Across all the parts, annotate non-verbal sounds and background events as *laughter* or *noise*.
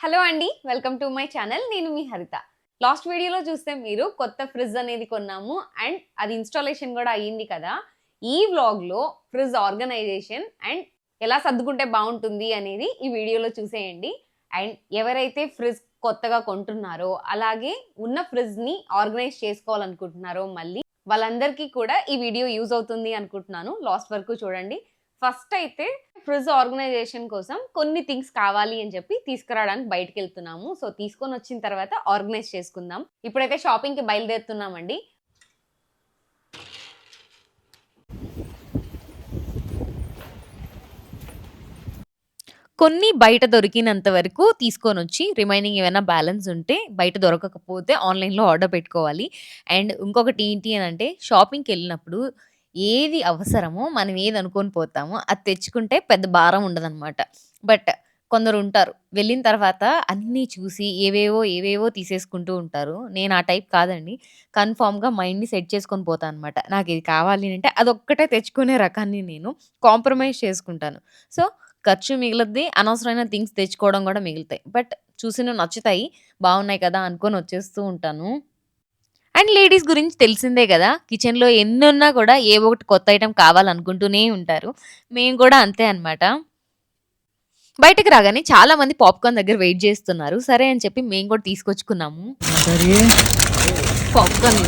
Hello అండి welcome to my channel నేను మీ హరిత. లాస్ట్ వీడియోలో చూస్తే మీరు కొత్త ఫ్రిడ్జ్ అనేది కొన్నాము అండ్ అది ఇన్స్టాలేషన్ కూడా అయ్యింది కదా. ఈ వ్లాగ్లో ఫ్రిడ్జ్ ఆర్గనైజేషన్ అండ్ ఎలా సర్దుకుంటే బాగుంటుంది అనేది ఈ వీడియోలో చూసేయండి. అండ్ ఎవరైతే ఫ్రిడ్జ్ కొత్తగా కొంటున్నారో అలాగే ఉన్న ఫ్రిడ్జ్ని ఆర్గనైజ్ చేసుకోవాలనుకుంటున్నారో మళ్ళీ వాళ్ళందరికీ కూడా ఈ వీడియో యూజ్ అవుతుంది అనుకుంటున్నాను. లాస్ట్ వరకు చూడండి. ఫస్ట్ అయితే ఫ్రిజ్ ఆర్గనైజేషన్ కోసం కొన్ని థింగ్స్ కావాలి అని చెప్పి తీసుకురావడానికి బయటకు వెళ్తున్నాము సో తీసుకొని వచ్చిన తర్వాత ఆర్గనైజ్ చేసుకుందాం. ఇప్పుడైతే షాపింగ్కి బయలుదేరుతున్నామండి. కొన్ని బయట దొరికినంత వరకు తీసుకొని వచ్చి రిమైనింగ్ ఏమైనా బ్యాలెన్స్ ఉంటే బయట దొరకకపోతే ఆన్లైన్లో ఆర్డర్ పెట్టుకోవాలి. అండ్ ఇంకొకటి ఏంటి అని అంటే షాపింగ్కి వెళ్ళినప్పుడు ఏది అవసరమో మనం ఏది అనుకొని పోతామో అది తెచ్చుకుంటే పెద్ద భారం ఉండదన్నమాట. బట్ కొందరు ఉంటారు వెళ్ళిన తర్వాత అన్నీ చూసి ఏవేవో ఏవేవో తీసేసుకుంటూ ఉంటారు. నేను ఆ టైప్ కాదండి. కన్ఫామ్గా మైండ్ని సెట్ చేసుకొని పోతాను అనమాట నాకు ఇది కావాలి అంటే అదొక్కటే తెచ్చుకునే రకాన్ని నేను కాంప్రమైజ్ చేసుకుంటాను. సో ఖర్చు మిగిలిద్ది అనవసరమైన థింగ్స్ తెచ్చుకోవడం కూడా మిగులుతాయి. బట్ చూసినవి నచ్చుతాయి బాగున్నాయి కదా అనుకొని వచ్చేస్తూ ఉంటాను. అండ్ లేడీస్ గురించి తెలిసిందే కదా కిచెన్లో ఎన్ని ఉన్నా కూడా ఏ ఒకటి కొత్త ఐటెం కావాలనుకుంటూనే ఉంటారు. మేము కూడా అంతే అన్నమాట. బయటకు రాగానే చాలా మంది పాప్కార్న్ దగ్గర వెయిట్ చేస్తున్నారు. సరే అని చెప్పి మేము కూడా తీసుకొచ్చుకున్నాము. పాప్కార్న్.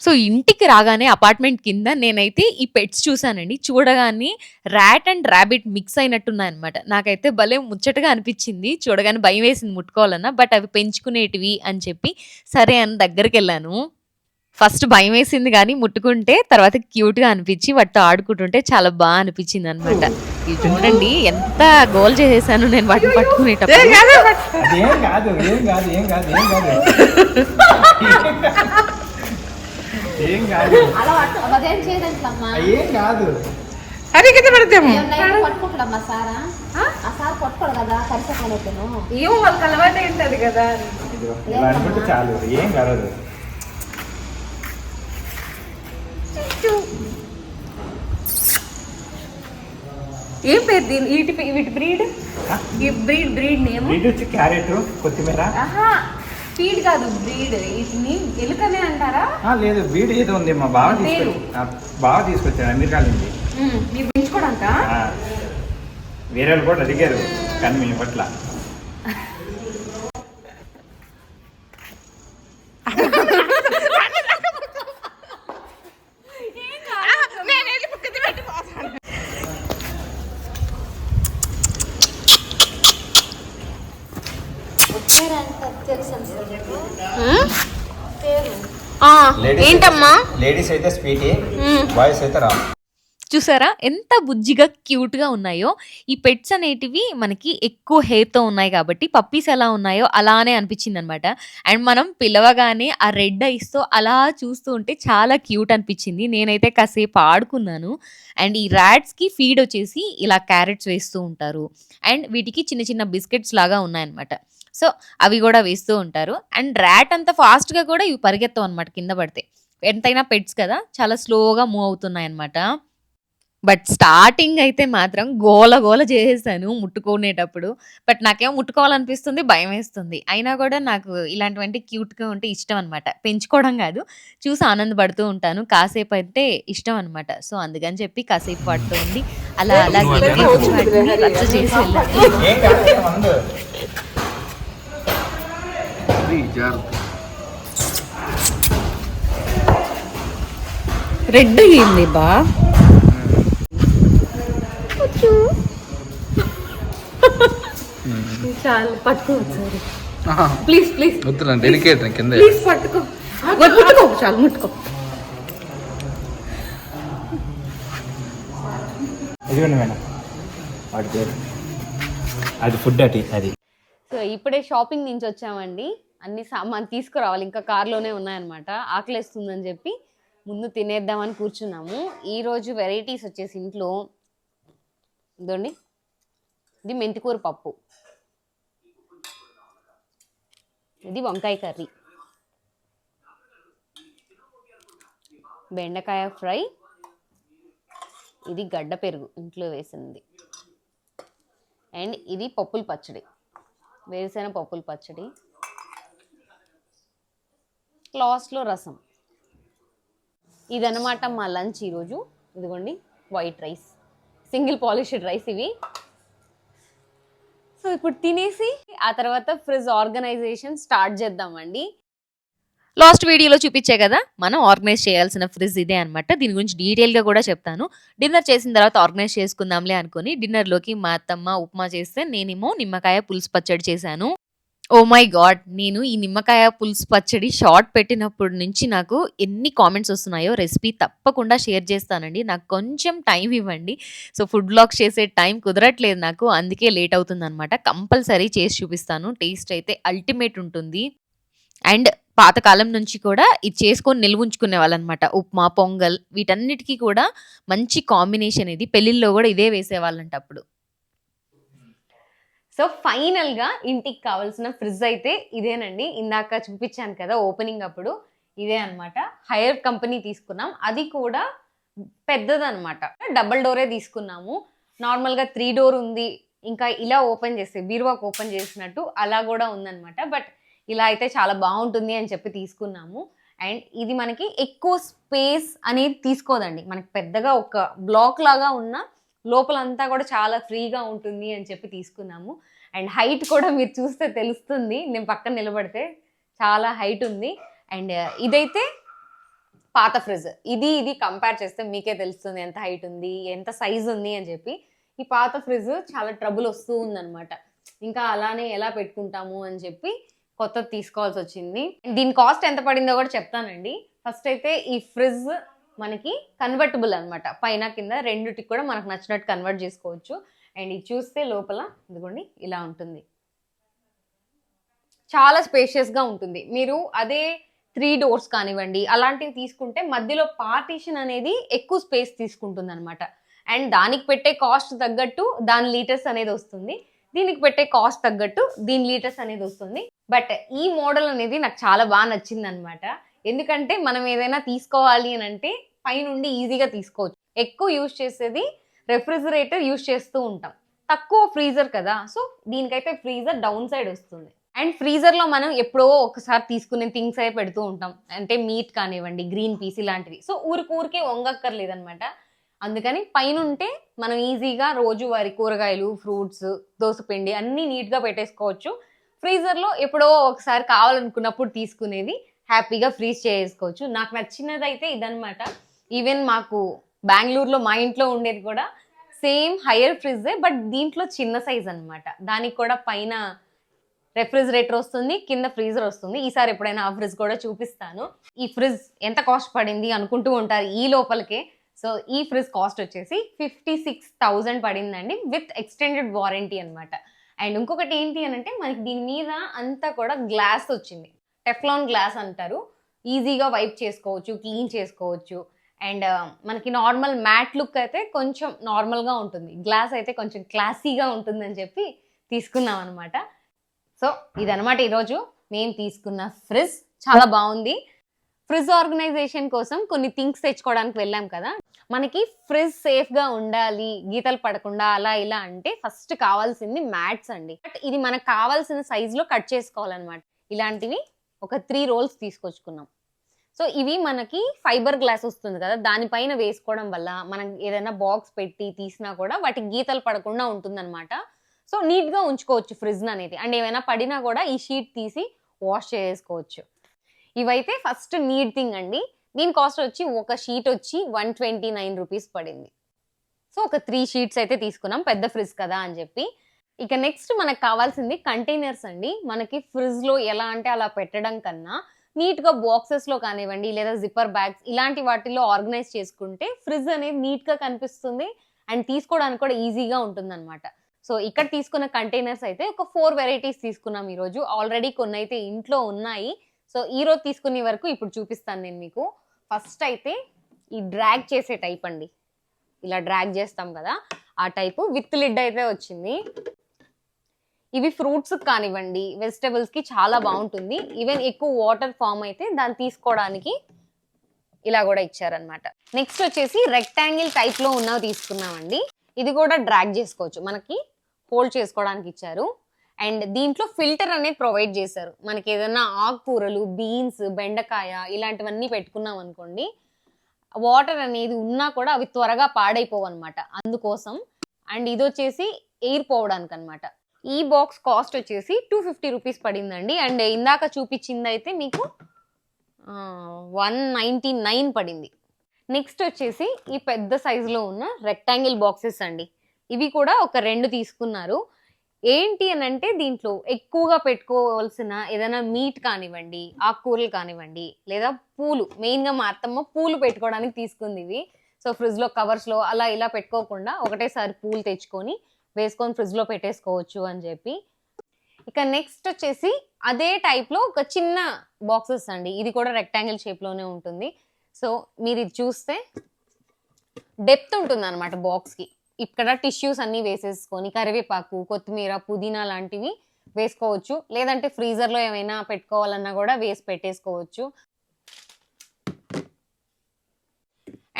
సో ఇంటికి రాగానే అపార్ట్మెంట్ కింద నేనైతే ఈ పెట్స్ చూసానండి చూడగానే ర్యాట్ అండ్ ర్యాబిట్ మిక్స్ అయినట్టున్నాయి అనమాట నాకైతే భలే ముచ్చటగా అనిపించింది. చూడగానే భయం వేసింది ముట్టుకోవాలన్నా బట్ అవి పెంచుకునేటివి అని చెప్పి సరే అని దగ్గరికి వెళ్ళాను. ఫస్ట్ భయం వేసింది కానీ ముట్టుకుంటే తర్వాత క్యూట్గా అనిపించి వాటితో ఆడుకుంటుంటే చాలా బాగా అనిపించింది అనమాట ఇది చూడండి ఎంత గోల్ చేసేసాను నేను వాటిని పట్టుకునేటప్పుడు. *laughs* ఏం కాదు. ఏం కాదు. అదేం ఏం అరే కింద పెడతాము పట్టుకుంటాడమ్మా సారా? ఆ? సార్ పట్టుకోడు కదా కరిసెక్కలేను ఏమో వాళ్ళకి అలవాటు ఏంటది కదా. ఇదిగో, ఇలా అనుకుంటే చాలు. ఏం కాదు. ఏం పేరు దీని? వీటి వీటి బ్రీడ్? ఈ బ్రీడ్ బ్రీడ్ నేమ్? వీటి వచ్చి క్యారెట్ కొత్తిమీర. స్పీడ్ కాదు బ్రీడ్. వీటిని ఎలుకనే అంటారా? లేదు వీడి ఏదో ఉంది మా బావ పేరు? తీసుకొచ్చి ఆ, బావ తీసుకొచ్చాడు అమెరికా నుంచి మీరు పెంచుకోవడానిక? ఆ, వేరే వాళ్ళు కూడా అడిగారు కానీ మేము పట్ల. *laughs* ఏంటమ్మా? లేడీస్ అయితే స్వీటీ బాయ్స్ అయితే రా చూసారా? ఎంత బుజ్జిగా క్యూట్గా ఉన్నాయో? ఈ పెట్స్ అనేటివి మనకి ఎక్కువ హెయిర్తో ఉన్నాయి కాబట్టి పప్పీస్ ఎలా ఉన్నాయో అలానే అనిపించింది అనమాట అండ్ మనం పిలవగానే ఆ రెడ్ ఐస్తో అలా చూస్తూ ఉంటే చాలా క్యూట్ అనిపించింది. నేనైతే కాసేపు ఆడుకున్నాను. అండ్ ఈ ర్యాట్స్కి ఫీడ్ వచ్చేసి ఇలా క్యారెట్స్ వేస్తూ ఉంటారు. అండ్ వీటికి చిన్న చిన్న బిస్కెట్స్ లాగా ఉన్నాయన్నమాట. సో అవి కూడా వేస్తూ ఉంటారు. అండ్ ర్యాట్ అంత ఫాస్ట్గా కూడా ఇవి పరిగెత్తవు అనమాట కింద పడితే. ఎంతైనా పెట్స్ కదా చాలా స్లోగా మూవ్ అవుతున్నాయి అనమాట బట్ స్టార్టింగ్ అయితే మాత్రం గోల గోల చేసేసాను ముట్టుకునేటప్పుడు. బట్ నాకేమో ముట్టుకోవాలనిపిస్తుంది భయం వేస్తుంది. అయినా కూడా నాకు ఇలాంటివంటే క్యూట్గా ఉంటే ఇష్టం అనమాట పెంచుకోవడం కాదు చూసి ఆనందపడుతూ ఉంటాను. కాసేపు అయితే ఇష్టం అనమాట సో అందుకని చెప్పి కాసేపు పడుతూ ఉండి అలా అలా చేసి రెడ్ అయ్యింది బా. చాలు పట్టుకోవచ్చు ప్లీజ్ ప్లీజ్ డెలికేట్ కింద. ప్లీజ్ పట్టుకో. వద్దు, ముట్టుకో చాలు ముట్టుకో. ఇదిగోండి మేడం. వాడి పేరు. అది ఫుడ్ అటి అది. సో ఇప్పుడే షాపింగ్ నుంచి వచ్చామండి. అన్ని సామాన్ తీసుకురావాలి. ఇంకా కార్లోనే ఉన్నాయన్నమాట. ఆకలేస్తుందని చెప్పి ముందు తినేద్దామని కూర్చున్నాము. ఈరోజు వెరైటీస్ వచ్చేసి ఇంట్లో ఇదండి ఇది మెంతికూర పప్పు. ఇది వంకాయ కర్రీ. బెండకాయ ఫ్రై. ఇది గడ్డ పెరుగు ఇంట్లో వేసింది. అండ్ ఇది పప్పుల పచ్చడి. వేరుశెనగ పప్పుల పచ్చడి. లాస్ట్లో రసం. ఇదనమాట మా లంచ్ ఈరోజు. ఇదిగోండి white rice. Single polished rice ఇవి. సో ఇప్పుడు తినేసి ఆ తర్వాత ఫ్రిజ్ ఆర్గనైజేషన్ స్టార్ట్ చేద్దామండి. లాస్ట్ వీడియోలో చూపించే కదా మనం ఆర్గనైజ్ చేయాల్సిన ఫ్రిజ్ ఇదే అనమాట దీని గురించి డీటెయిల్గా కూడా చెప్తాను. డిన్నర్ చేసిన తర్వాత ఆర్గనైజ్ చేసుకుందాంలే అనుకుని డిన్నర్లోకి మా అత్తమ్మ ఉప్మా చేస్తే నేనేమో నిమ్మకాయ పులుసు పచ్చడి చేశాను. ఓ మై గాడ్ నేను ఈ నిమ్మకాయ పులుసు పచ్చడి షార్ట్ పెట్టినప్పటి నుంచి నాకు ఎన్ని కామెంట్స్ వస్తున్నాయో రెసిపీ తప్పకుండా షేర్ చేస్తానండి. నాకు కొంచెం టైం ఇవ్వండి. సో ఫుడ్ బ్లాగ్ చేసే టైం కుదరట్లేదు నాకు అందుకే లేట్ అవుతుంది అనమాట కంపల్సరీ చేసి చూపిస్తాను. టేస్ట్ అయితే అల్టిమేట్ ఉంటుంది. అండ్ పాతకాలం నుంచి కూడా ఇది చేసుకొని నిల్వ ఉంచుకునే వాళ్ళనమాట ఉప్మా పొంగల్ వీటన్నిటికీ కూడా మంచి కాంబినేషన్ ఇది. పెళ్ళిళ్ళలో కూడా ఇదే వేసేవాళ్ళంట అప్పుడు సో ఫైనల్గా ఇంటికి కావాల్సిన ఫ్రిడ్జ్ అయితే ఇదేనండి. ఇందాక చూపించాను కదా ఓపెనింగ్ అప్పుడు. ఇదే అన్నమాట. హైయర్ కంపెనీ తీసుకున్నాం. అది కూడా పెద్దదనమాట డబల్ డోరే తీసుకున్నాము. నార్మల్గా త్రీ డోర్ ఉంది. ఇంకా ఇలా ఓపెన్ చేస్తే బీరువాకు ఓపెన్ చేసినట్టు అలా కూడా ఉందన్నమాట. బట్ ఇలా అయితే చాలా బాగుంటుంది అని చెప్పి తీసుకున్నాము. అండ్ ఇది మనకి ఎక్కువ స్పేస్ అనేది తీసుకోదండి. మనకి పెద్దగా ఒక బ్లాక్ లాగా ఉన్న లోపలంతా కూడా చాలా ఫ్రీగా ఉంటుంది అని చెప్పి తీసుకున్నాము. అండ్ హైట్ కూడా మీరు చూస్తే తెలుస్తుంది. నేను పక్కన నిలబడితే చాలా హైట్ ఉంది. అండ్ uh, ఇదైతే పాత ఫ్రిడ్జ్. ఇది ఇది కంపేర్ చేస్తే మీకే తెలుస్తుంది ఎంత హైట్ ఉంది ఎంత సైజ్ ఉంది అని చెప్పి. ఈ పాత ఫ్రిడ్జ్ చాలా ట్రబుల్ వస్తూ ఉందన్నమాట. ఇంకా అలానే ఎలా పెట్టుకుంటాము అని చెప్పి కొత్తది తీసుకోవాల్సి వచ్చింది. దీని కాస్ట్ ఎంత పడిందో కూడా చెప్తానండి. ఫస్ట్ అయితే ఈ ఫ్రిడ్జ్ మనకి కన్వర్టబుల్ అనమాట పైన కింద రెండిటికి కూడా మనకు నచ్చినట్టు కన్వర్ట్ చేసుకోవచ్చు. అండ్ ఇది చూస్తే లోపల ఇదిగోండి ఇలా ఉంటుంది. చాలా స్పేషియస్గా ఉంటుంది. మీరు అదే త్రీ డోర్స్ కానివ్వండి అలాంటివి తీసుకుంటే మధ్యలో పార్టీషన్ అనేది ఎక్కువ స్పేస్ తీసుకుంటుంది అనమాట అండ్ దానికి పెట్టే కాస్ట్ తగ్గట్టు దాని లీటర్స్ అనేది వస్తుంది. దీనికి పెట్టే కాస్ట్ తగ్గట్టు దీని లీటర్స్ అనేది వస్తుంది. బట్ ఈ మోడల్ అనేది నాకు చాలా బాగా నచ్చింది అనమాట ఎందుకంటే మనం ఏదైనా తీసుకోవాలి అని అంటే పైనుండి ఈజీగా తీసుకోవచ్చు. ఎక్కువ యూజ్ చేసేది రెఫ్రిజిరేటర్ యూజ్ చేస్తూ ఉంటాం. తక్కువ ఫ్రీజర్ కదా సో దీనికైతే ఫ్రీజర్ డౌన్ సైడ్ వస్తుంది. అండ్ ఫ్రీజర్లో మనం ఎప్పుడో ఒకసారి తీసుకునే థింగ్స్ అయి పెడుతూ ఉంటాం. అంటే మీట్ కానివ్వండి గ్రీన్ పీస్ ఇలాంటివి. సో ఊరికి ఊరికే వంగక్కర్లేదనమాట అందుకని పైన ఉంటే మనం ఈజీగా రోజువారి కూరగాయలు ఫ్రూట్స్ దోసపిండి అన్నీ నీట్గా పెట్టేసుకోవచ్చు. ఫ్రీజర్లో ఎప్పుడో ఒకసారి కావాలనుకున్నప్పుడు తీసుకునేది హ్యాపీగా ఫ్రీజ్ చేసుకోవచ్చు నాకు నచ్చినది అయితే ఇదనమాట ఈవెన్ మాకు బెంగళూరులో మా ఇంట్లో ఉండేది కూడా సేమ్ హయ్యర్ ఫ్రిడ్జే బట్ దీంట్లో చిన్న సైజ్ అన్నమాట. దానికి కూడా పైన రెఫ్రిజిరేటర్ వస్తుంది కింద ఫ్రీజర్ వస్తుంది. ఈసారి ఎప్పుడైనా ఆ ఫ్రిడ్జ్ కూడా చూపిస్తాను. ఈ ఫ్రిడ్జ్ ఎంత కాస్ట్ పడింది అనుకుంటూ ఉంటారు ఈ లోపలికే. సో ఈ ఫ్రిడ్జ్ కాస్ట్ వచ్చేసి ఫిఫ్టీ సిక్స్ థౌజండ్ పడిందండి విత్ ఎక్స్టెండెడ్ వారంటీ అనమాట అండ్ ఇంకొకటి ఏంటి అని అంటే మనకి దీని మీద అంతా కూడా గ్లాస్ వచ్చింది. టెఫ్లాన్ గ్లాస్ అంటారు. ఈజీగా వైప్ చేసుకోవచ్చు క్లీన్ చేసుకోవచ్చు. అండ్ మనకి నార్మల్ మ్యాట్ లుక్ అయితే కొంచెం నార్మల్గా ఉంటుంది. గ్లాస్ అయితే కొంచెం క్లాసీగా ఉంటుందని చెప్పి తీసుకున్నాం అనమాట సో ఇదనమాట ఈరోజు. మేము తీసుకున్న ఫ్రిజ్ చాలా బాగుంది. ఫ్రిజ్ ఆర్గనైజేషన్ కోసం కొన్ని థింగ్స్ తెచ్చుకోవడానికి వెళ్ళాం కదా. మనకి ఫ్రిజ్ సేఫ్గా ఉండాలి గీతలు పడకుండా అలా ఇలా అంటే ఫస్ట్ కావాల్సింది మ్యాట్స్ అండి. బట్ ఇది మనకు కావాల్సిన సైజులో కట్ చేసుకోవాలన్నమాట. ఇలాంటివి ఒక త్రీ రోల్స్ తీసుకొచ్చుకున్నాం. సో ఇవి మనకి ఫైబర్ గ్లాస్ వస్తుంది కదా దానిపైన వేసుకోవడం వల్ల మనం ఏదైనా బాక్స్ పెట్టి తీసినా కూడా వాటికి గీతలు పడకుండా ఉంటుందన్నమాట. సో నీట్గా ఉంచుకోవచ్చు ఫ్రిడ్జ్ అనేది. అండ్ ఏమైనా పడినా కూడా ఈ షీట్ తీసి వాష్ చేసుకోవచ్చు. ఇవైతే ఫస్ట్ నీట్ థింగ్ అండి. దీని కాస్ట్ వచ్చి ఒక షీట్ వచ్చి వన్ ట్వంటీ నైన్ రూపీస్ పడింది. సో ఒక త్రీ షీట్స్ అయితే తీసుకున్నాం పెద్ద ఫ్రిడ్జ్ కదా అని చెప్పి. ఇక నెక్స్ట్ మనకు కావాల్సింది కంటైనర్స్ అండి. మనకి ఫ్రిడ్జ్లో ఎలా అంటే అలా పెట్టడం కన్నా నీట్గా బాక్సెస్లో కానివ్వండి లేదా జిప్పర్ బ్యాగ్స్ ఇలాంటి వాటిల్లో ఆర్గనైజ్ చేసుకుంటే ఫ్రిడ్జ్ అనేది నీట్గా కనిపిస్తుంది అండ్ తీసుకోవడానికి కూడా ఈజీగా ఉంటుందన్నమాట. సో ఇక్కడ తీసుకున్న కంటైనర్స్ అయితే ఒక ఫోర్ వెరైటీస్ తీసుకున్నాం ఈరోజు. ఆల్రెడీ కొన్ని అయితే ఇంట్లో ఉన్నాయి. సో ఈ రోజు తీసుకునే వరకు ఇప్పుడు చూపిస్తాను నేను మీకు. ఫస్ట్ అయితే ఈ డ్రాగ్ చేసే టైప్ అండి. ఇలా డ్రాగ్ చేస్తాం కదా ఆ టైపు విత్ లిడ్ అయితే వచ్చింది. ఇవి ఫ్రూట్స్ కానివ్వండి వెజిటబుల్స్కి చాలా బాగుంటుంది. ఈవెన్ ఎక్కువ వాటర్ ఫామ్ అయితే దాన్ని తీసుకోవడానికి ఇలా కూడా ఇచ్చారనమాట నెక్స్ట్ వచ్చేసి రెక్టాంగిల్ టైప్లో ఉన్నవి తీసుకున్నామండి. ఇది కూడా డ్రాగ్ చేసుకోవచ్చు. మనకి హోల్డ్ చేసుకోవడానికి ఇచ్చారు. అండ్ దీంట్లో ఫిల్టర్ అనేది ప్రొవైడ్ చేశారు. మనకి ఏదైనా ఆకుకూరలు బీన్స్ బెండకాయ ఇలాంటివన్నీ పెట్టుకున్నాం అనుకోండి వాటర్ అనేది ఉన్నా కూడా అవి త్వరగా పాడైపోవు అనమాట అందుకోసం. అండ్ ఇది వచ్చేసి ఎయిర్ పోవడానికి అనమాట ఈ బాక్స్ కాస్ట్ వచ్చేసి టూ ఫిఫ్టీ రూపీస్ పడిందండి. అండ్ ఇందాక చూపించింది అయితే మీకు వన్ నైంటీ నైన్ పడింది. నెక్స్ట్ వచ్చేసి ఈ పెద్ద సైజులో ఉన్న రెక్టాంగిల్ బాక్సెస్ అండి. ఇవి కూడా ఒక రెండు తీసుకున్నారు. ఏంటి అని అంటే దీంట్లో ఎక్కువగా పెట్టుకోవాల్సిన ఏదైనా మీట్ కానివ్వండి ఆకుకూరలు కానివ్వండి లేదా పూలు. మెయిన్గా మా అత్తమ్మ పూలు పెట్టుకోవడానికి తీసుకుంది ఇవి. సో ఫ్రిడ్జ్లో కవర్స్లో అలా ఇలా పెట్టుకోకుండా ఒకటేసారి పూలు తెచ్చుకొని వేసుకొని ఫ్రిడ్జ్లో పెట్టేసుకోవచ్చు అని చెప్పి. ఇక నెక్స్ట్ వచ్చేసి అదే టైప్లో ఒక చిన్న బాక్సెస్ అండి. ఇది కూడా రెక్టాంగిల్ షేప్లోనే ఉంటుంది. సో మీరు ఇది చూస్తే డెప్త్ ఉంటుంది అనమాట బాక్స్కి ఇక్కడ టిష్యూస్ అన్నీ వేసేసుకొని కరివేపాకు కొత్తిమీర పుదీనా లాంటివి వేసుకోవచ్చు. లేదంటే ఫ్రీజర్లో ఏమైనా పెట్టుకోవాలన్నా కూడా వేసి పెట్టేసుకోవచ్చు.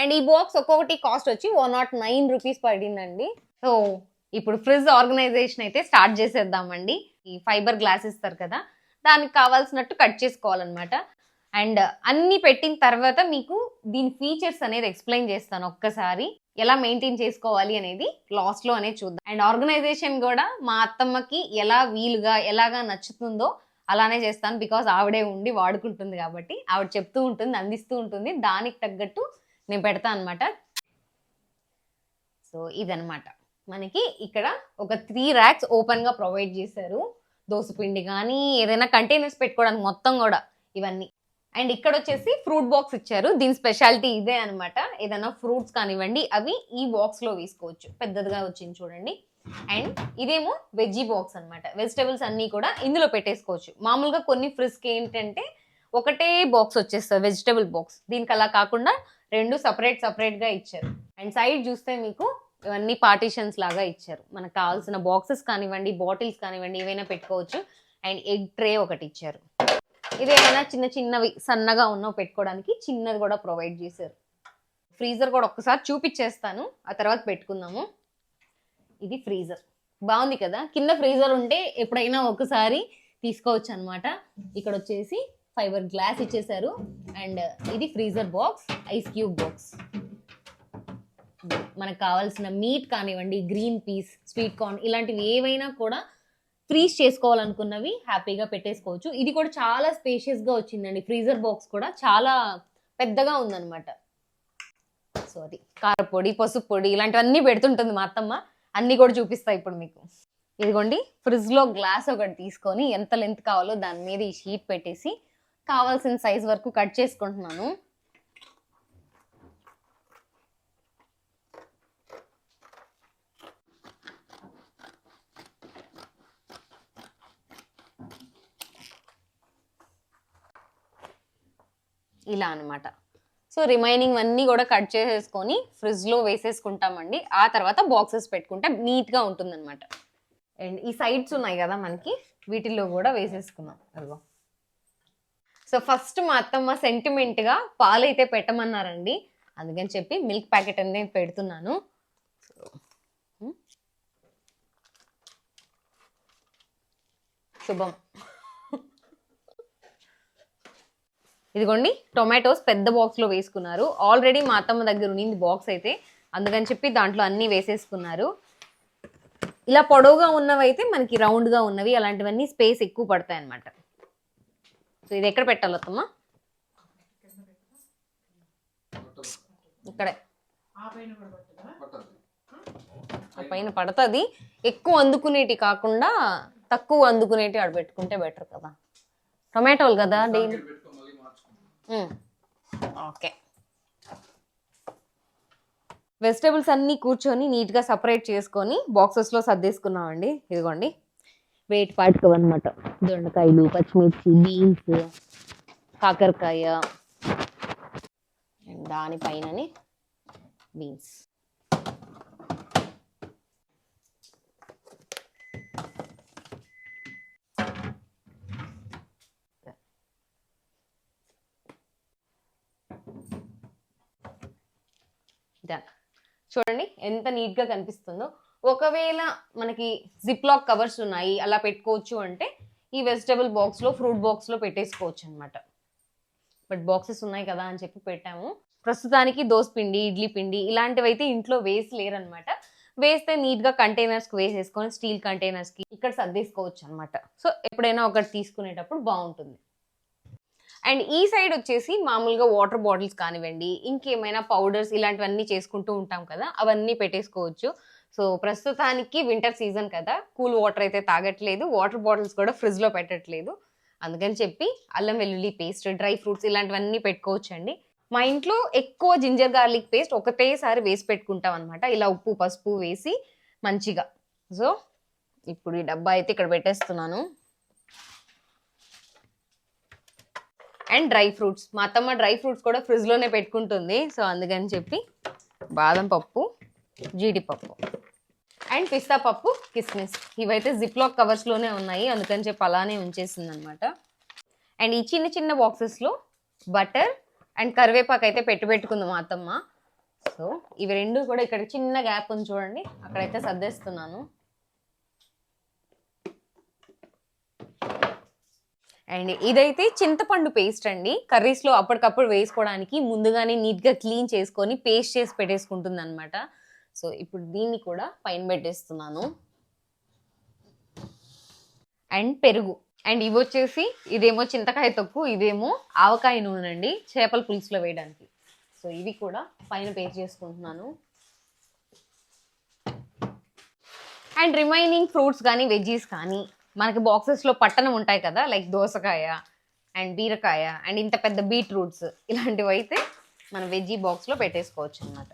అండ్ ఈ బాక్స్ ఒక్కొక్కటి కాస్ట్ వచ్చి వన్ నాట్ నైన్ రూపీస్ పడిందండి. సో ఇప్పుడు ఫ్రిజ్ ఆర్గనైజేషన్ అయితే స్టార్ట్ చేసేద్దామండి. ఈ ఫైబర్ గ్లాస్ ఇస్తారు కదా దానికి కావాల్సినట్టు కట్ చేసుకోవాలన్నమాట. అండ్ అన్ని పెట్టిన తర్వాత మీకు దీని ఫీచర్స్ అనేది ఎక్స్ప్లెయిన్ చేస్తాను ఒక్కసారి. ఎలా మెయింటైన్ చేసుకోవాలి అనేది లాస్ట్లో అనేది చూద్దాం. అండ్ ఆర్గనైజేషన్ కూడా మా అత్తమ్మకి ఎలా వీలుగా ఎలాగా నచ్చుతుందో అలానే చేస్తాను. బికాస్ ఆవిడే ఉండి వాడుకుంటుంది కాబట్టి ఆవిడ చెప్తూ ఉంటుంది అందిస్తూ ఉంటుంది. దానికి తగ్గట్టు నేను పెడతా అనమాట సో ఇదనమాట మనకి ఇక్కడ ఒక త్రీ ర్యాక్స్ ఓపెన్గా ప్రొవైడ్ చేశారు. దోసపిండి కానీ ఏదైనా కంటైనర్స్ పెట్టుకోవడానికి మొత్తం కూడా ఇవన్నీ. అండ్ ఇక్కడ వచ్చేసి ఫ్రూట్ బాక్స్ ఇచ్చారు. దీని స్పెషాలిటీ ఇదే అన్నమాట. ఏదైనా ఫ్రూట్స్ కానివ్వండి అవి ఈ బాక్స్లో వేసుకోవచ్చు. పెద్దదిగా వచ్చింది చూడండి. అండ్ ఇదేమో వెజ్జీ బాక్స్ అన్నమాట. వెజిటేబుల్స్ అన్నీ కూడా ఇందులో పెట్టేసుకోవచ్చు. మామూలుగా కొన్ని ఫ్రిస్క్ ఏంటంటే ఒకటే బాక్స్ వచ్చేస్తుంది వెజిటేబుల్ బాక్స్ దీనికి అలా కాకుండా రెండు సపరేట్ సపరేట్గా ఇచ్చారు. అండ్ సైడ్ చూస్తే మీకు ఇవన్నీ పార్టీషన్స్ లాగా ఇచ్చారు. మనకు కావాల్సిన బాక్సెస్ కానివ్వండి బాటిల్స్ కానివ్వండి ఏవైనా పెట్టుకోవచ్చు. అండ్ ఎగ్ ట్రే ఒకటి ఇచ్చారు. ఇది ఏమైనా చిన్న చిన్నవి సన్నగా ఉన్నవి పెట్టుకోవడానికి చిన్నది కూడా ప్రొవైడ్ చేశారు. ఫ్రీజర్ కూడా ఒక్కసారి చూపించేస్తాను ఆ తర్వాత పెట్టుకుందాము. ఇది ఫ్రీజర్ బాగుంది కదా? కింద ఫ్రీజర్ ఉంటే ఎప్పుడైనా ఒకసారి తీసుకోవచ్చు అనమాట ఇక్కడ వచ్చేసి ఫైబర్ గ్లాస్ ఇచ్చేసారు అండ్ ఇది freezer box ice cube box మనకు కావాల్సిన మీట్ కానివ్వండి గ్రీన్ పీస్ స్వీట్ కార్న్ ఇలాంటివి ఏవైనా కూడా ఫ్రీజ్ చేసుకోవాలనుకున్నవి హ్యాపీగా పెట్టేసుకోవచ్చు. ఇది కూడా చాలా స్పేషియస్గా వచ్చిందండి. ఫ్రీజర్ బాక్స్ కూడా చాలా పెద్దగా ఉందన్నమాట. సో అది కారపొడి పసుపు పొడి ఇలాంటివన్నీ పెడుతుంటుంది మా అత్తమ్మ. అన్నీ కూడా చూపిస్తా ఇప్పుడు మీకు. ఇదిగోండి ఫ్రిడ్జ్లో గ్లాస్ ఒకటి తీసుకొని ఎంత లెంత్ కావాలో దాని మీద ఈ షీట్ పెట్టేసి కావాల్సిన సైజ్ వరకు కట్ చేసుకుంటున్నాను. ఇలా అన్నమాట. సో రిమైనింగ్ అన్నీ కూడా కట్ చేసేసుకొని ఫ్రిడ్జ్లో వేసేసుకుంటామండి. ఆ తర్వాత బాక్సెస్ పెట్టుకుంటే నీట్గా ఉంటుందన్నమాట. అండ్ ఈ సైడ్స్ ఉన్నాయి కదా మనకి వీటిల్లో కూడా వేసేసుకున్నాం అదిగో. సో ఫస్ట్ మా అత్తమ్మ సెంటిమెంట్గా పాలైతే పెట్టమన్నారండి. అందుకని చెప్పి మిల్క్ ప్యాకెట్ అనేది పెడుతున్నాను. శుభం. ఇదిగోండి టొమాటోస్ పెద్ద బాక్స్లో వేసుకున్నారు. ఆల్రెడీ మా అత్తమ్మ దగ్గర ఉన్నింది బాక్స్ అయితే. అందుకని చెప్పి దాంట్లో అన్నీ వేసేసుకున్నారు. ఇలా పొడవుగా ఉన్నవి అయితే మనకి రౌండ్గా ఉన్నవి అలాంటివన్నీ స్పేస్ ఎక్కువ పడతాయి అన్నమాట. సో ఇది ఎక్కడ పెట్టాలి అత్తమ్మ? ఇక్కడే. ఆ పైన పడుతుంది. ఎక్కువ అందుకునేటి కాకుండా తక్కువ అందుకునేటి ఆడ పెట్టుకుంటే బెటర్ కదా. టొమాటోలు కదా డైలీ. ఓకే వెజిటేబుల్స్ అన్నీ కూర్చొని నీట్గా సపరేట్ చేసుకొని బాక్సెస్లో సర్దేసుకున్నామండి. ఇదిగోండి. వెయిట్ పాటుకం అనమాట దొండకాయలు పచ్చిమిర్చి బీన్స్ కాకరకాయ. దానిపైనని బీన్స్ డన్ చూడండి ఎంత నీట్గా కనిపిస్తుందో. ఒకవేళ మనకి జిప్ లాక్ కవర్స్ ఉన్నాయి అలా పెట్టుకోవచ్చు అంటే ఈ వెజిటబుల్ బాక్స్లో ఫ్రూట్ బాక్స్లో పెట్టేసుకోవచ్చు అనమాట బట్ బాక్సెస్ ఉన్నాయి కదా అని చెప్పి పెట్టాము. ప్రస్తుతానికి దోస్ పిండి ఇడ్లీ పిండి ఇలాంటివి అయితే ఇంట్లో వేసి లేరనమాట వేస్తే నీట్గా కంటైనర్స్కి వేసేసుకొని స్టీల్ కంటైనర్స్కి ఇక్కడ సర్దేసుకోవచ్చు అనమాట సో ఎప్పుడైనా ఒకటి తీసుకునేటప్పుడు బాగుంటుంది. అండ్ ఈ సైడ్ వచ్చేసి మామూలుగా వాటర్ బాటిల్స్ కానివ్వండి ఇంకేమైనా పౌడర్స్ ఇలాంటివన్నీ చేసుకుంటూ ఉంటాం కదా అవన్నీ పెట్టేసుకోవచ్చు. సో ప్రస్తుతానికి వింటర్ సీజన్ కదా కూల్ వాటర్ అయితే తాగట్లేదు వాటర్ బాటిల్స్ కూడా ఫ్రిడ్జ్లో పెట్టట్లేదు. అందుకని చెప్పి అల్లం వెల్లుల్లి పేస్ట్ డ్రై ఫ్రూట్స్ ఇలాంటివన్నీ పెట్టుకోవచ్చు అండి మా ఇంట్లో ఎక్కువ జింజర్ గార్లిక్ పేస్ట్ ఒకటేసారి వేసి పెట్టుకుంటాం అనమాట ఇలా ఉప్పు పసుపు వేసి మంచిగా. సో ఇప్పుడు ఈ డబ్బా అయితే ఇక్కడ పెట్టేస్తున్నాను. And dry fruits. మా అత్తమ్మ డ్రై ఫ్రూట్స్ కూడా ఫ్రిడ్జ్లోనే పెట్టుకుంటుంది. సో అందుకని చెప్పి బాదం పప్పు జీడిపప్పు అండ్ పిస్తా పప్పు కిస్మిస్. ఇవైతే జిప్లాక్ కవర్స్లోనే ఉన్నాయి. అందుకని చెప్పి అలానే ఉంచేసింది అనమాట అండ్ ఈ చిన్న చిన్న బాక్సెస్లో బటర్ అండ్ కరివేపాకు అయితే పెట్టి పెట్టుకుంది మా అత్తమ్మ. సో ఇవి రెండు కూడా ఇక్కడ చిన్న గ్యాప్ ఉంది చూడండి. అక్కడైతే సర్దేస్తున్నాను. అండ్ ఇదైతే చింతపండు పేస్ట్ అండి. కర్రీస్లో అప్పటికప్పుడు వేసుకోవడానికి ముందుగానే నీట్గా క్లీన్ చేసుకొని పేస్ట్ చేసి పెట్టేసుకుంటుంది అనమాట సో ఇప్పుడు దీన్ని కూడా పైన పెట్టేస్తున్నాను. అండ్ పెరుగు. అండ్ ఇవి వచ్చేసి ఇదేమో చింతకాయ తొక్కు ఇదేమో ఆవకాయ నూనె అండి చేపల పులుసులో వేయడానికి. సో ఇవి కూడా పైన పేస్ట్ చేసుకుంటున్నాను. అండ్ రిమైనింగ్ ఫ్రూట్స్ కానీ వెజ్జీస్ కానీ మనకి బాక్సెస్లో పట్టణం ఉంటాయి కదా లైక్ దోసకాయ అండ్ బీరకాయ అండ్ ఇంత పెద్ద బీట్రూట్స్ ఇలాంటివి అయితే మనం వెజ్జీ బాక్స్లో పెట్టేసుకోవచ్చు అనమాట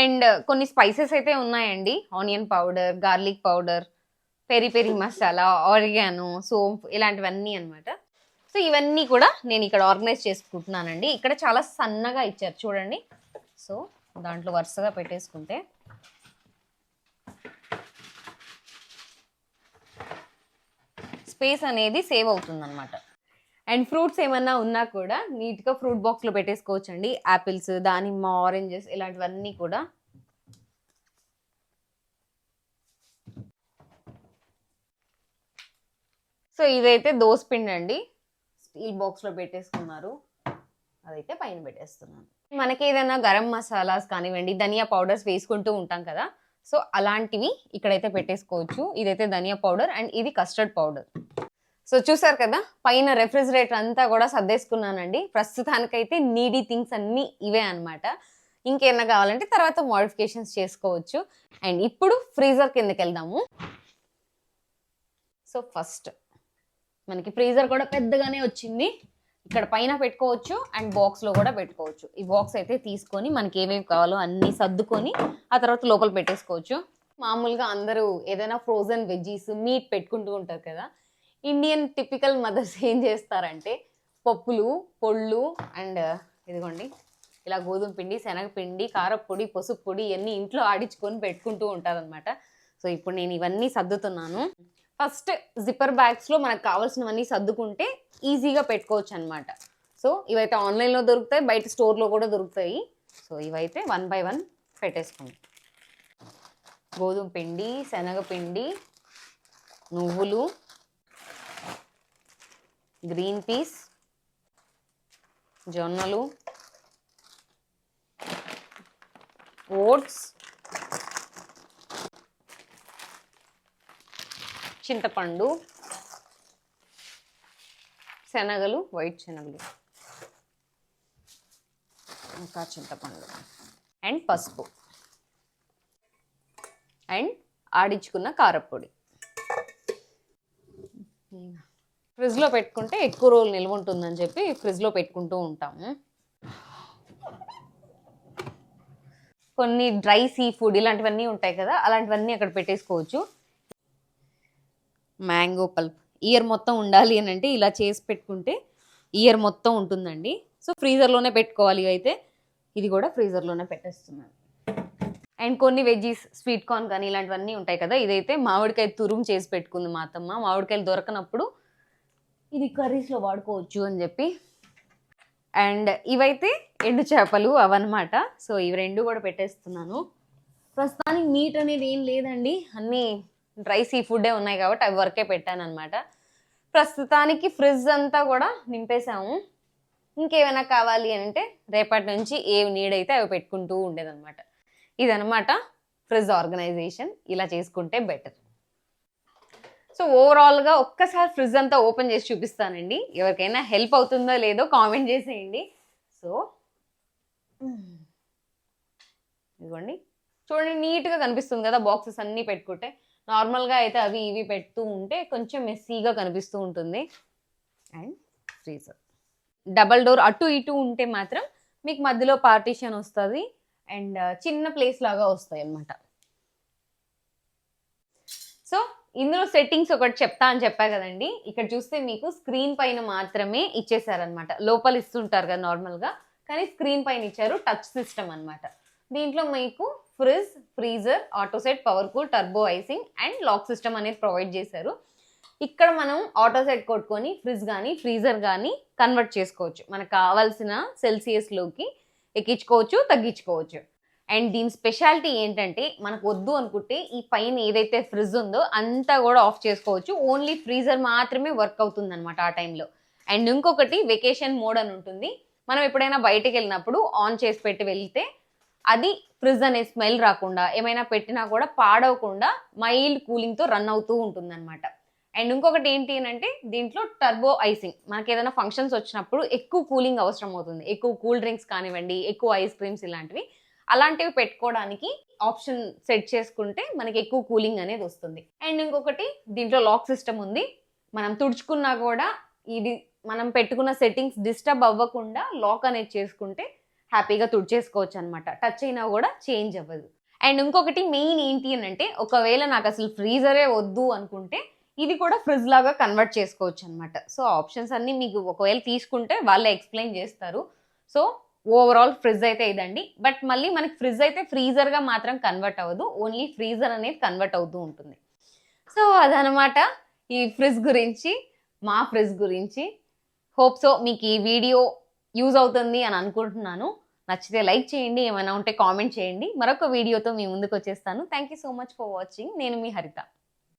అండ్ కొన్ని స్పైసెస్ అయితే ఉన్నాయండి. Onion powder garlic powder peri peri masala oregano సోంప్ ఇలాంటివన్నీ అన్నమాట. సో ఇవన్నీ కూడా నేను ఇక్కడ ఆర్గనైజ్ చేసుకుంటున్నానండి. ఇక్కడ చాలా సన్నగా ఇచ్చారు చూడండి. సో దాంట్లో వరుసగా పెట్టేసుకుంటే స్పేస్ అనేది సేవ్ అవుతుంది అనమాట అండ్ ఫ్రూట్స్ ఏమన్నా ఉన్నా కూడా నీట్గా ఫ్రూట్ బాక్స్లో పెట్టేసుకోవచ్చు అండి యాపిల్స్ దానిమ్మ ఆరెంజెస్ ఇలాంటివన్నీ కూడా. సో ఇదైతే దోస్ పిండి అండి. స్టీల్ బాక్స్లో పెట్టేసుకున్నారు. అదైతే పైన పెట్టేస్తున్నాను. మనకి ఏదైనా గరం మసాలాస్ కానివ్వండి ధనియా పౌడర్స్ వేసుకుంటూ ఉంటాం కదా సో అలాంటివి ఇక్కడైతే పెట్టేసుకోవచ్చు. ఇదైతే ధనియా పౌడర్ అండ్ ఇది కస్టర్డ్ పౌడర్. సో చూసారు కదా పైన రెఫ్రిజిరేటర్ అంతా కూడా సర్దేసుకున్నానండి. ప్రస్తుతానికైతే నీడీ థింగ్స్ అన్నీ ఇవే అనమాట ఇంకేమైనా కావాలంటే తర్వాత మోడిఫికేషన్స్ చేసుకోవచ్చు. అండ్ ఇప్పుడు ఫ్రీజర్ కిందకి వెళ్దాము సో ఫస్ట్ మనకి ఫ్రీజర్ కూడా పెద్దగానే వచ్చింది. ఇక్కడ పైన పెట్టుకోవచ్చు అండ్ బాక్స్లో కూడా పెట్టుకోవచ్చు. ఈ బాక్స్ అయితే తీసుకొని మనకి ఏమేమి కావాలో అన్నీ సర్దుకొని ఆ తర్వాత లోపల పెట్టేసుకోవచ్చు. మామూలుగా అందరూ ఏదైనా ఫ్రోజన్ వెజ్జీస్ మీట్ పెట్టుకుంటూ ఉంటారు కదా ఇండియన్ టిపికల్ మదర్స్ ఏం చేస్తారంటే పప్పులు పొళ్ళు అండ్ ఇదిగోండి ఇలా గోధుమ పిండి శనగపిండి కారపొడి పసుపు పొడి ఇవన్నీ ఇంట్లో ఆడించుకొని పెట్టుకుంటూ ఉంటారనమాట సో ఇప్పుడు నేను ఇవన్నీ సర్దుతున్నాను. ఫస్ట్ జిప్పర్ బ్యాగ్స్లో మనకు కావాల్సినవన్నీ సర్దుకుంటే ఈజీగా పెట్టుకోవచ్చు అనమాట సో ఇవైతే ఆన్లైన్లో దొరుకుతాయి బయట స్టోర్లో కూడా దొరుకుతాయి. సో ఇవైతే వన్ బై వన్ పెట్టేసుకోండి. గోధుమ పిండి శనగపిండి నువ్వులు గ్రీన్ పీస్ జొన్నలు ఓట్స్ చింతపండు శనగలు వైట్ శనగలు. ఇంకా చింతపండు. అండ్ పసుపు. అండ్ ఆడించుకున్న కారపొడి. ఫ్రిడ్జ్లో పెట్టుకుంటే ఎక్కువ రోజులు నిల్వ ఉంటుందని చెప్పి ఫ్రిడ్జ్లో పెట్టుకుంటూ ఉంటాము. కొన్ని డ్రై సీ ఫుడ్ ఇలాంటివన్నీ ఉంటాయి కదా అలాంటివన్నీ అక్కడ పెట్టేసుకోవచ్చు. Mango pulp. ఇయర్ మొత్తం ఉండాలి అని అంటే ఇలా చేసి పెట్టుకుంటే ఇయర్ మొత్తం ఉంటుందండి. సో ఫ్రీజర్లోనే పెట్టుకోవాలి అయితే ఇది కూడా ఫ్రీజర్లోనే పెట్టేస్తున్నాను. అండ్ కొన్ని వెజ్జీస్ స్వీట్ కార్న్ కానీ ఇలాంటివన్నీ ఉంటాయి కదా ఇదైతే మామిడికాయ తురుము చేసి పెట్టుకుంది మా అత్తమ్మ మామిడికాయలు దొరకనప్పుడు ఇది కర్రీస్లో వాడుకోవచ్చు అని చెప్పి. అండ్ ఇవైతే ఎండు చేపలు అవన్నమాట. సో ఇవి రెండు కూడా పెట్టేస్తున్నాను. ప్రస్తుతానికి మీట్ అనేది ఏం లేదండి. అన్నీ డ్రై సీ ఫుడ్డే ఉన్నాయి కాబట్టి అవి వరకే పెట్టాను అనమాట ప్రస్తుతానికి ఫ్రిడ్జ్ అంతా కూడా నింపేశాము. ఇంకేమైనా కావాలి అని అంటే రేపటి నుంచి ఏవి నీడ్ అయితే అవి పెట్టుకుంటూ ఉండేదన్నమాట. ఇదనమాట ఫ్రిడ్జ్ ఆర్గనైజేషన్. ఇలా చేసుకుంటే బెటర్. సో ఓవరాల్గా ఒక్కసారి ఫ్రిడ్జ్ అంతా ఓపెన్ చేసి చూపిస్తానండి. ఎవరికైనా హెల్ప్ అవుతుందో లేదో కామెంట్ చేసేయండి. సో ఇదిగోండి. చూడండి నీట్గా కనిపిస్తుంది కదా బాక్సెస్ అన్నీ పెట్టుకుంటే. నార్మల్గా అయితే అవి ఇవి పెడుతూ ఉంటే కొంచెం మెస్సీగా కనిపిస్తూ ఉంటుంది. And freezer. డబల్ డోర్ అటు ఇటు ఉంటే మాత్రం మీకు మధ్యలో పార్టీషన్ వస్తుంది అండ్ చిన్న ప్లేస్ లాగా వస్తాయి అన్నమాట. సో ఇందులో సెట్టింగ్స్ ఒకటి చెప్తా అని చెప్పా కదండి. ఇక్కడ చూస్తే మీకు స్క్రీన్ పైన మాత్రమే ఇచ్చేసారనమాట లోపల ఇస్తుంటారు కదా నార్మల్గా కానీ స్క్రీన్ పైన ఇచ్చారు టచ్ సిస్టమ్ అన్నమాట. దీంట్లో మీకు fridge freezer auto set power cool turbo icing and lock system అనేది ప్రొవైడ్ చేశారు. ఇక్కడ మనం ఆటో సెట్ కొట్టుకొని ఫ్రిజ్ కానీ ఫ్రీజర్ కానీ కన్వర్ట్ చేసుకోవచ్చు. మనకు కావాల్సిన సెల్సియస్లోకి ఎక్కించుకోవచ్చు తగ్గించుకోవచ్చు. అండ్ దీని స్పెషాలిటీ ఏంటంటే మనకు వద్దు అనుకుంటే ఈ పైన ఏదైతే ఫ్రిజ్ ఉందో అంతా కూడా ఆఫ్ చేసుకోవచ్చు. ఓన్లీ ఫ్రీజర్ మాత్రమే వర్క్ అవుతుంది అనమాట ఆ టైంలో. అండ్ ఇంకొకటి వెకేషన్ మోడ్ అని ఉంటుంది. మనం ఎప్పుడైనా బయటికి వెళ్ళినప్పుడు ఆన్ చేసి పెట్టి వెళ్తే అది ఫ్రిడ్జ్ అనే స్మెల్ రాకుండా ఏమైనా పెట్టినా కూడా పాడవకుండా మైల్డ్ కూలింగ్తో రన్ అవుతూ ఉంటుంది అనమాట అండ్ ఇంకొకటి ఏంటి అని అంటే దీంట్లో టర్బో ఐసింగ్ మనకి ఏదైనా ఫంక్షన్స్ వచ్చినప్పుడు ఎక్కువ కూలింగ్ అవసరం అవుతుంది. ఎక్కువ కూల్ డ్రింక్స్ కానివ్వండి ఎక్కువ ఐస్ క్రీమ్స్ ఇలాంటివి. అలాంటివి పెట్టుకోవడానికి ఆప్షన్ సెట్ చేసుకుంటే మనకి ఎక్కువ కూలింగ్ అనేది వస్తుంది. అండ్ ఇంకొకటి దీంట్లో లాక్ సిస్టమ్ ఉంది. మనం తుడుచుకున్నా కూడా ఇది మనం పెట్టుకున్న సెట్టింగ్స్ డిస్టర్బ్ అవ్వకుండా లాక్ అనేది చేసుకుంటే హ్యాపీగా తుడిచేసుకోవచ్చు అనమాట టచ్ అయినా కూడా చేంజ్ అవ్వదు. అండ్ ఇంకొకటి మెయిన్ ఏంటి అని అంటే ఒకవేళ నాకు అసలు ఫ్రీజరే వద్దు అనుకుంటే ఇది కూడా ఫ్రిడ్జ్ లాగా కన్వర్ట్ చేసుకోవచ్చు అనమాట సో ఆప్షన్స్ అన్ని మీకు ఒకవేళ తీసుకుంటే వాళ్ళే ఎక్స్ప్లెయిన్ చేస్తారు. సో ఓవరాల్ ఫ్రిడ్జ్ అయితే ఇదండి. బట్ మళ్ళీ మనకి ఫ్రిడ్జ్ అయితే ఫ్రీజర్గా మాత్రం కన్వర్ట్ అవ్వదు. ఓన్లీ ఫ్రీజర్ అనేది కన్వర్ట్ అవుతూ ఉంటుంది. సో అదనమాట ఈ ఫ్రిడ్జ్ గురించి మా ఫ్రిడ్జ్ గురించి. హోప్ సో మీకు ఈ వీడియో యూజ్ అవుతుంది అని అనుకుంటున్నాను. నచ్చితే లైక్ చేయండి ఏమైనా ఉంటే కామెంట్ చేయండి. మరొక వీడియోతో మీ ముందుకు వచ్చేస్తాను. Thank you so much for watching నేను మీ హరిత.